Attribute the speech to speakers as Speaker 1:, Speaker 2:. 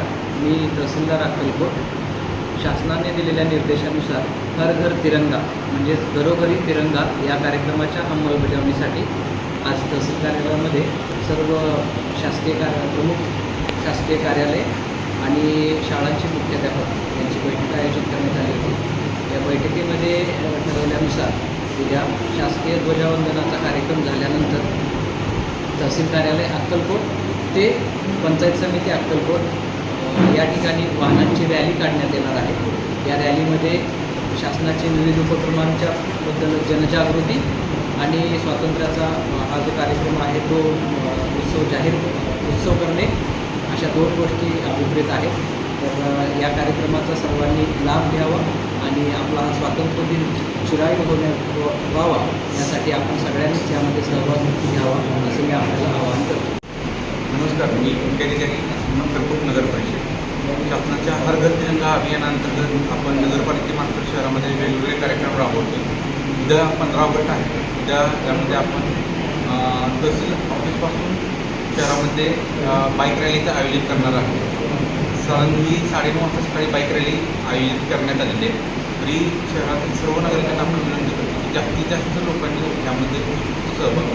Speaker 1: मी तहसीलदार अक्कलकोट शासनाने दिलेल्या निर्देशानुसार हर घर तिरंगा म्हणजेच घरोघरी तिरंगा या कार्यक्रमाच्या अंमलबजावणीसाठी आज तहसील कार्यालयामध्ये सर्व शासकीय कार्य प्रमुख शासकीय कार्यालय आणि शाळांचे मुख्याध्यापक यांची बैठक आयोजित करण्यात आली होती. या बैठकीमध्ये ठरवल्यानुसार उद्या शासकीय ध्वजावंदनाचा कार्यक्रम झाल्यानंतर तहसील कार्यालय अक्कलकोट ते पंचायत समिती अक्कलकोट या ठिकाणी वाहनांची रॅली काढण्यात येणार आहे. या रॅलीमध्ये शासनाचे विविध उपक्रमांच्या बद्दल जनजागृती आणि स्वातंत्र्याचा हा जो कार्यक्रम आहे तो उत्सव जाहीर उत्सव करणे अशा दोन गोष्टी अभिप्रेत आहेत. तर या कार्यक्रमाचा सर्वांनी लाभ घ्यावा आणि आपला स्वातंत्र्य दिन चिराई होण्या व्हावा यासाठी आपण सगळ्यांनीच यामध्ये सहभाग घ्यावा असं मी आपल्याला आवाहन करतो.
Speaker 2: नमस्कार मी मुख्याधिकारी अक्कलकोट नगर परिषद शासनाच्या हर घर तिरंगा अभियानांतर्गत आपण नगरपालिकेमार्फत शहरामध्ये वेगवेगळे कार्यक्रम राबवतो उद्या पंधरा ऑगस्ट आहे. उद्या त्यामध्ये आपण तहसील ऑफिसपासून शहरामध्ये बाईक रॅलीचं आयोजित करणार आहोत. साधारण साडेनऊ वाजता सकाळी बाईक रॅली आयोजित करण्यात आलेली आहे. तरी शहरातील सर्व नागरिकांना आपण विनंती करतो की जास्तीत जास्त लोकांनी यामध्ये सहभाग